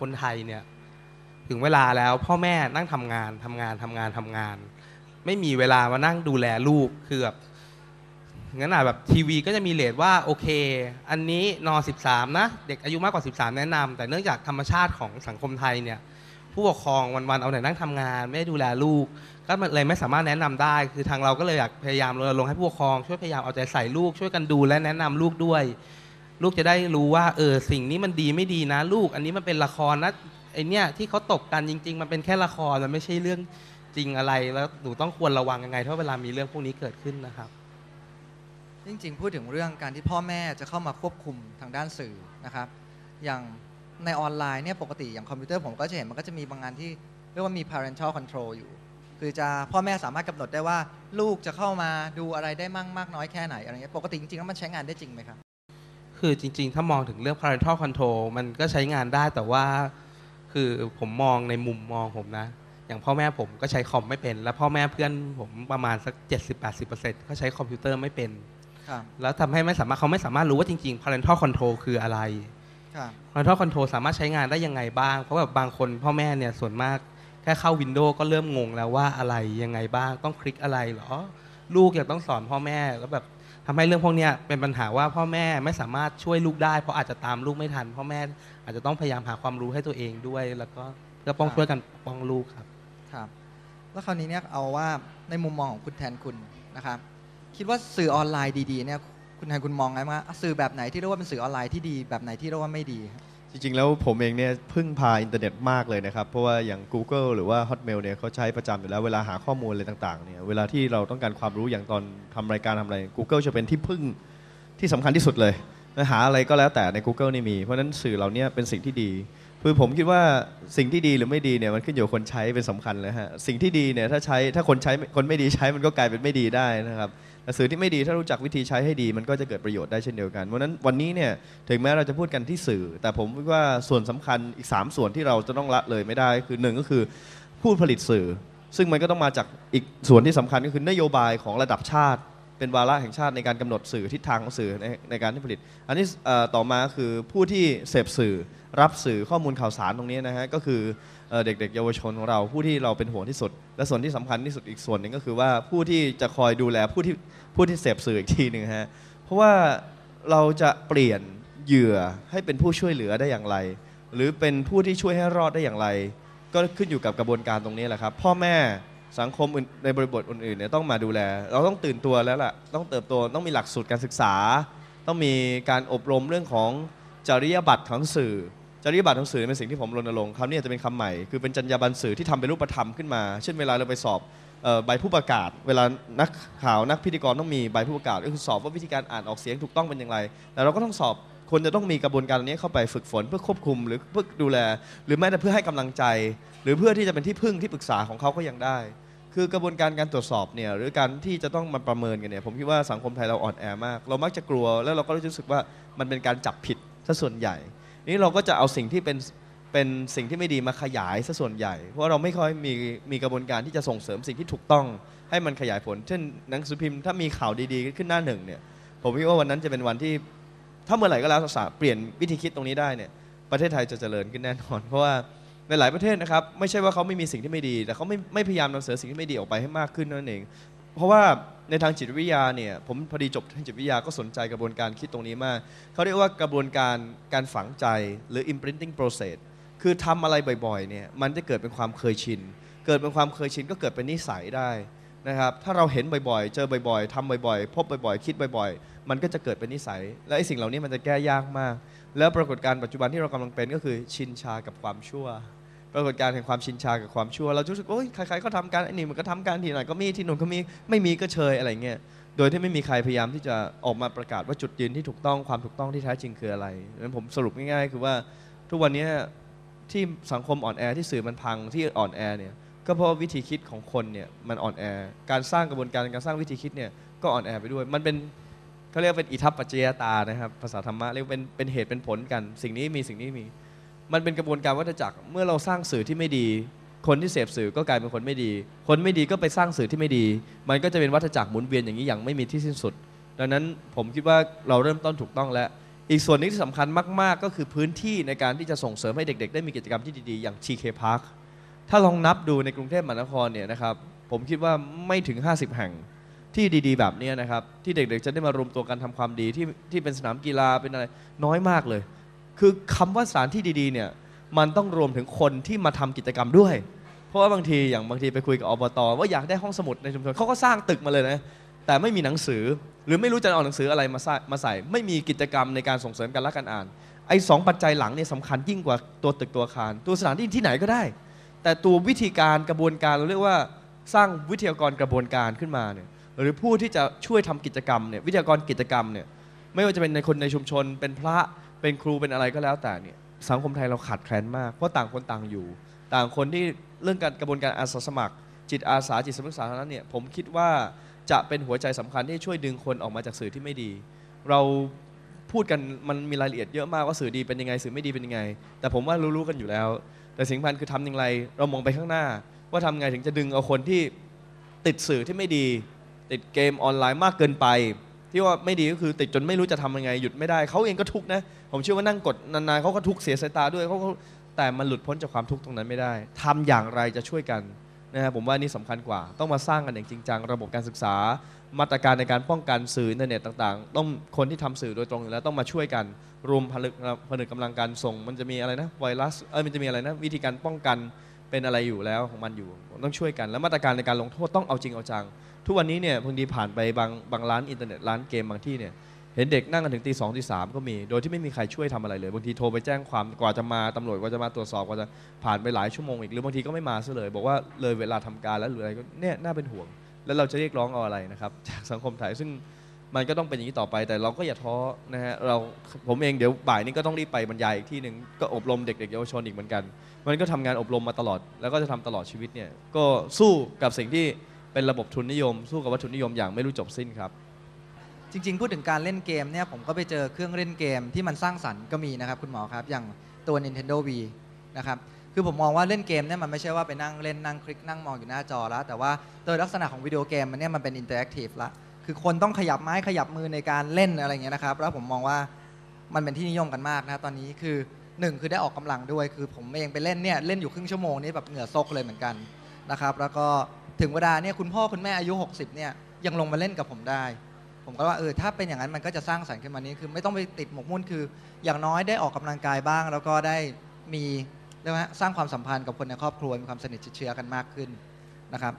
คนไทยเนี่ยถึงเวลาแล้วพ่อแม่นั่งทำงานทำงานทำงานทำงาน ไม่มีเวลามานั่งดูแลลูกคือแบบงั้นอะแบบทีวีก็จะมีเลทว่าโอเค อันนี้นอ13 นะ เด็กอายุมากกว่า 13 แนะนำแต่เนื่องจากธรรมชาติของสังคมไทยเนี่ยผู้ปกครองวันๆเอาแต่นั่งทำงาน ไม่ได้ดูแลลูก ก็เลยไม่สามารถแนะนำได้ คือทางเราก็เลยอยากพยายามรณรงค์ให้ผู้ปกครองช่วยพยายามเอาใจใส่ลูกช่วยกันดูและแนะนำลูกด้วย ลูกจะได้รู้ว่าเออสิ่งนี้มันดีไม่ดีนะ ลูก อันนี้มันเป็นละครนะไอเนี้ยที่เขาตบกันจริง ๆ มันเป็นแค่ละครมันไม่ใช่เรื่องจริงอะไร แล้วหนูต้องควรระวังยังไงถ้าเวลามีเรื่องพวกนี้เกิดขึ้นนะครับ จริงๆ พูดถึงเรื่องการที่พ่อแม่จะเข้ามาควบคุมทางด้านสื่อนะครับ อย่างในออนไลน์เนี่ยปกติอย่างคอมพิวเตอร์ผมก็จะเห็นมันก็จะมีบางงานที่เรียกว่ามี parental control อยู่ คือจะพ่อแม่สามารถกำหนดได้ว่า ลูกจะเข้ามาดูอะไรได้มั่งมากน้อยแค่ไหนอะไรเงี้ยปกติจริงๆแล้วมันใช้งานได้จริงไหมครับ คือจริง ๆ ถ้ามองถึงเรื่อง parental control มันก็ใช้งานได้แต่ว่า คือผมมองในมุมมองผมนะ อย่างพ่อแม่ผมก็ใช้คอมไม่เป็น แล้วพ่อแม่เพื่อนผมประมาณสัก 70-80%ก็ใช้คอมพิวเตอร์ไม่เป็นครับแล้วทำให้ไม่สามารถเขาไม่สามารถรู้ว่าจริง ๆ parental control คืออะไรครับ parental control สามารถใช้งานได้ยังไงบ้าง เพราะแบบบางคนพ่อแม่เนี่ยส่วนมากแค่เข้า Windows ก็เริ่มงงแล้วว่าอะไรยังไงบ้างต้องคลิกอะไรเหรอ ลูกอยากต้องสอนพ่อแม่แล้วแบบ ทำให้เรื่องพวกนี้เป็นปัญหาว่าพ่อแม่ไม่สามารถช่วยลูกได้ เพราะอาจจะตามลูกไม่ทันพ่อแม่อาจจะต้องพยายามหาความรู้ให้ตัวเองด้วย แล้วก็เพื่อป้องช่วยกันป้องลูกครับครับแล้วคราวนี้เนี่ยเอาว่าในมุมมองของคุณแทนคุณนะครับคิดว่าสื่อออนไลน์ดีๆเนี่ยคุณแทนคุณมองไงว่าสื่อแบบไหนที่เรียกว่าเป็นสื่อออนไลน์ที่ดีแบบไหนที่เรียกว่าไม่ดีครับ จริงๆ แล้วผมเองเนี่ยพึ่งพาอินเทอร์เน็ตมากเลยนะครับ เพราะว่าอย่าง Google หรือว่า Hotmail เนี่ยเขาใช้ประจำอยู่แล้วเวลาหาข้อมูลอะไรต่างๆเนี่ยเวลาที่เราต้องการความรู้อย่างตอนทำรายการทำอะไร Google จะเป็นที่พึ่งที่สำคัญที่สุดเลยหาอะไรก็แล้วแต่ใน Google นี่มี เพราะฉะนั้นสื่อเหล่านี้เป็นสิ่งที่ดีคือผมคิดว่าสิ่งที่ดีหรือไม่ดีเนี่ยมันขึ้นอยู่คนใช้เป็นสำคัญเลยฮะสิ่งที่ดีเนี่ยถ้าใช้ถ้าคนใช้คนไม่ดีใช้มันก็กลายเป็นไม่ดีได้นะครับ แต่สื่อที่ไม่ดีถ้ารู้จักวิธีใช้ให้ดี มันก็จะเกิดประโยชน์ได้เช่นเดียวกันเพราะนั้นวันนี้เนี่ยถึงแม้เราจะพูดกันที่สื่อ แต่ผมว่าส่วนสำคัญอีก 3 ส่วนที่เราจะต้องละเลยไม่ได้คือหนึ่งก็คือผู้ผลิตสื่อ ซึ่งมันก็ต้องมาจากอีกส่วนที่สำคัญก็คือนโยบายของระดับชาติ เป็นวาระแห่งชาติในการกำหนดสื่อทิศทางของสื่อในในการที่ผลิต อันนี้ต่อมาคือผู้ที่เสพสื่อรับสื่อข้อมูลข่าวสารตรงนี้นะฮะก็คือเอเด็กๆ เยาวชนของเราผู้ที่เราเป็นห่วงที่สุด และส่วนที่สำคัญที่สุดอีกส่วนหนึ่งก็คือว่าผู้ที่จะคอยดูแลผู้ที่ผู้ที่เสพสื่ออีกทีหนึ่งฮะเพราะว่าเราจะเปลี่ยนเหยื่อให้เป็นผู้ช่วยเหลือได้อย่างไร หรือเป็นผู้ที่ช่วยให้รอดได้อย่างไร ก็ขึ้นอยู่กับกระบวนการตรงนี้แหละครับ พ่อแม่ สังคมในบริบทอื่นๆเนี่ยต้องมาดูแล เราต้องตื่นตัวแล้วล่ะ ต้องเติบโตต้องมีหลักสูตรการศึกษา ต้องมีการอบรมเรื่องของจริยบัตรของสื่อ จริยบัตรของสื่อเป็นสิ่งที่ผมรณรงค์คำนี้จะเป็นคำใหม่ คือเป็นจรรยาบรรณสื่อที่ทำเป็นรูปธรรมขึ้นมา เช่นเวลาเราไปสอบใบผู้ประกาศ เวลานักข่าวนักพิธีกรต้องมีใบผู้ประกาศก็คือสอบว่าวิธีการอ่านออกเสียงถูกต้องเป็นอย่างไรแต่เราก็ต้องสอบ คนจะต้องมีกระบวนการนี้เข้าไปฝึกฝนเพื่อควบคุมหรือเพื่อดูแล หรือแม้แต่เพื่อให้กำลังใจ หรือเพื่อที่จะเป็นที่พึ่งที่ปรึกษาของเขาก็ยังได้ คือกระบวนการการตรวจสอบเนี่ยหรือการที่จะต้องมาประเมินกันเนี่ยผมคิดว่าสังคมไทยเราอ่อนแอมาก เรามักจะกลัวแล้วเราก็รู้สึกว่ามันเป็นการจับผิดซะส่วนใหญ่ นี่เราก็จะเอาสิ่งที่เป็นเป็นสิ่งที่ไม่ดีมาขยายซะส่วนใหญ่ เพราะเราไม่ค่อยมีมีกระบวนการที่จะส่งเสริมสิ่งที่ถูกต้องให้มันขยายผล เช่นหนังสือพิมพ์ถ้ามีข่าวดีๆ ขึ้นหน้าหนึ่งเนี่ยผมคิดว่าวันนั้นจะเป็นวันที่ ถ้าเมื่อไหร่ก็แล้วสามารถเปลี่ยนวิธีคิดตรงนี้ได้เนี่ยประเทศไทยจะเจริญขึ้นแน่นอน เพราะว่าในหลายประเทศนะครับไม่ใช่ว่าเขาไม่มีสิ่งที่ไม่ดี แต่เขาไม่ไม่พยายามนำเสนอสิ่งที่ไม่ดีออกไปให้มากขึ้นนั่นเอง เพราะว่าในทางจิตวิทยาเนี่ยผมพอดีจบทางจิตวิทยาก็สนใจกระบวนการคิดตรงนี้มากเขาเรียกว่ากระบวนการการฝังใจหรือ imprinting process คือทำอะไรบ่อยๆเนี่ยมันจะเกิดเป็นความเคยชิน เกิดเป็นความเคยชินก็เกิดเป็นนิสัยได้นะครับถ้าเราเห็นบ่อยๆ เจอบ่อยๆทำบ่อยๆ พบบ่อยๆ คิดบ่อยๆ มันก็จะเกิดเป็นนิสัย และไอ้สิ่งเหล่านี้มันจะแก้ยากมาก แล้วปรากฏการณ์ปัจจุบันที่เรากำลังเป็นก็คือชินชากับความชั่ว ปรากฏการณ์แห่งความชินชากับความชั่ว เราจะรู้สึกโอ้ยใครๆก็ทำกันไอ้นี่มันก็ทำกันที่ไหนก็มีที่นู่นก็มีไม่มีก็เชยอะไรเงี้ยโดยที่ไม่มีใครพยายามที่จะออกมาประกาศว่าจุดยืนที่ถูกต้องความถูกต้องที่แท้จริงคืออะไรงั้นผมสรุปง่ายๆ คือว่าทุกวันนี้ที่สังคมอ่อนแอที่สื่อมันพังที่อ่อนแอเนี่ยก็เพราะวิธีคิดของคนเนี่ยมันอ่อนแอ การสร้างกระบวนการการสร้างวิธีคิดเนี่ยก็อ่อนแอไปด้วย มันเป็น เขาเรียกเป็นอิทัปปัจจยตานะครับ ภาษาธรรมะเรียกเป็นเป็นเหตุเป็นผลกัน สิ่งนี้มีสิ่งนี้มี มันเป็นกระบวนการวัฏจักรเมื่อเราสร้างสื่อที่ไม่ดี คนที่เสพสื่อก็กลายเป็นคนไม่ดี คนไม่ดีก็ไปสร้างสื่อที่ไม่ดี มันก็จะเป็นวัฏจักรหมุนเวียนอย่างนี้อย่างไม่มีที่สิ้นสุด ดังนั้นผมคิดว่าเราเริ่มต้นถูกต้องแล้วอีกส่วนนึงที่สำคัญมาก ๆ ก็คือพื้นที่ในการที่จะส่งเสริมให้เด็ก ๆ ได้มีกิจกรรมที่ดี ๆ อย่าง TK Park ถ้าลองนับดูในกรุงเทพมหานครเนี่ยนะครับผมคิดว่าไม่ถึง 50 แห่ง ที่ดีๆ แบบนี้นะครับ ที่เด็กๆ จะได้มารวมตัวกันทำความดีที่ที่เป็นสนามกีฬาเป็นอะไรน้อยมากเลย คือคำว่าสถานที่ดีๆเนี่ยมันต้องรวมถึงคนที่มาทำกิจกรรมด้วย เพราะว่าบางทีอย่างบางทีไปคุยกับอบตว่าอยากได้ห้องสมุดในชุมชนเขาก็สร้างตึกมาเลยนะแต่ไม่มีหนังสือหรือไม่รู้จะเอาหนังสืออะไรมาใส่มาใส่ ไม่มีกิจกรรมในการส่งเสริมการรักการอ่านไอ้สองปัจจัยหลังเนี่ยสำคัญยิ่งกว่าตัวตึกตัวอาคาร ตัวสถานที่ที่ไหนก็ได้ แต่ตัววิธีการกระบวนการเราเรียกว่าสร้างวิทยากรกระบวนการขึ้นมาเนี่ย หรือผู้ที่จะช่วยทำกิจกรรมเนี่ยวิทยากรกิจกรรมเนี่ยไม่ว่าจะเป็นในคนในชุมชน เป็นพระเป็นครูเป็นอะไรก็แล้วแต่เนี่ยสังคมไทยเราขาดแคลนมากเพราะต่างคนต่างอยู่ ต่างคนที่เรื่องการกระบวนการอาสาสมัคร จิตอาสาจิตสำนึกสาธารณะเนี่ยผมคิดว่าจะเป็นหัวใจสำคัญที่ช่วยดึงคนออกมาจากสื่อที่ไม่ดี เราพูดกันมันมีรายละเอียดเยอะมากว่าสื่อดีเป็นยังไงสื่อไม่ดีเป็นยังไง แต่ผมว่ารู้ๆกันอยู่แล้ว แต่สิ่งสำคัญคือทำอย่างไร เรามองไปข้างหน้า ว่าทำไงถึงจะดึงเอาคนที่ติดสื่อที่ไม่ดี ติดเกมออนไลน์มากเกินไป ที่ว่าไม่ดีก็คือติดจนไม่รู้จะทำยังไงหยุดไม่ได้เขาเองก็ทุกข์นะผมเชื่อว่านั่งกดนานๆเขาก็ทุกข์เสียสายตาด้วยเขาก็แต่มันหลุดพ้นจากความทุกข์ตรงนั้นไม่ได้ทำอย่างไรจะช่วยกันนะครับผมว่านี่สำคัญกว่า ต้องมาสร้างกันอย่างจริงจังระบบการศึกษา มาตรการในการป้องกันสื่ออินเทอร์เน็ตต่างๆ ต้องคนที่ทำสื่อโดยตรงอยู่แล้วต้องมาช่วยกันรวมผลึกผนึกกำลังการส่ง มันจะมีอะไรนะไวรัสเออมันจะมีอะไรนะวิธีการป้องกันเป็นอะไรอยู่แล้วของมันอยู่ต้องช่วยกัน แล้วมาตรการในการลงโทษต้องเอาจริงเอาจัง ทุกวันนี้เนี่ยบางทีผ่านไปบางบางร้านอินเทอร์เน็ตร้านเกมบางที่เนี่ยเห็นเด็กนั่งกันถึงตีสองตีสามก็มี โดยที่ไม่มีใครช่วยทำอะไรเลย บางทีโทรไปแจ้งความกว่าจะมาตำรวจกว่าจะมาตรวจสอบกว่าจะผ่านไปหลายชั่วโมงอีก หรือบางทีก็ไม่มาซะเลย บอกว่าเลยเวลาทำการแล้วหรืออะไรก็เนี่ยน่าเป็นห่วง แล้วเราจะเรียกร้องเอาอะไรนะครับจากสังคมไทยซึ่งมันก็ต้องเป็นอย่างนี้ต่อไป แต่เราก็อย่าท้อนะฮะเราผมเองเดี๋ยวบ่ายนี้ก็ต้องรีบไปบรรยายอีกที่หนึ่งก็อบรมเด็กๆเยาวชนอีกเหมือนกัน มันก็ทำงานอบรมมาตลอด แล้วก็จะทำตลอดชีวิตเนี่ยก็สู้กับสิ่งที่ เป็นระบบทุนนิยม สู้กับวัตถุนิยมอย่างไม่รู้จบสิ้นครับ จริง ๆ พูดถึงการเล่นเกมเนี่ยผมก็ไปเจอเครื่องเล่นเกมที่มันสร้างสรรค์ก็มีนะครับคุณหมอครับ อย่างตัว Nintendo Wii นะครับคือผมมองว่าเล่นเกมเนี่ยมันไม่ใช่ว่าไปนั่งเล่นนั่งคลิกนั่งมองอยู่หน้าจอแล้ว แต่ว่าโดยลักษณะของวิดีโอเกมมันเนี่ยมันเป็นอินเตอร์แอคทีฟละคือคนต้องขยับไม้ขยับมือในการเล่นอะไรเงี้ยนะครับ แล้วผมมองว่ามันเป็นที่นิยมกันมากนะตอนนี้คือหนึ่งคือได้ออกกำลังด้วย คือผมเองไปเล่นเนี่ยเล่นอยู่ครึ่งชั่วโมงนี่แบบเหงื่อซกเลยเหมือนกันนะครับ แล้วก็ ถึงเวลาเนี่ยคุณพ่อคุณแม่อายุ 60เนี่ยยังลงมาเล่นกับผมได้ ผมก็ว่าเออถ้าเป็นอย่างนั้นมันก็จะสร้างสรรค์ขึ้นมานี้คือไม่ต้องไปติดหมกมุ่นคือ อย่างน้อยได้ออกกำลังกายบ้าง แล้วก็ได้มีเรียกว่าสร้างความสัมพันธ์กับคนในครอบครัวมีความสนิทชิดเชื้อกันมากขึ้นนะครับ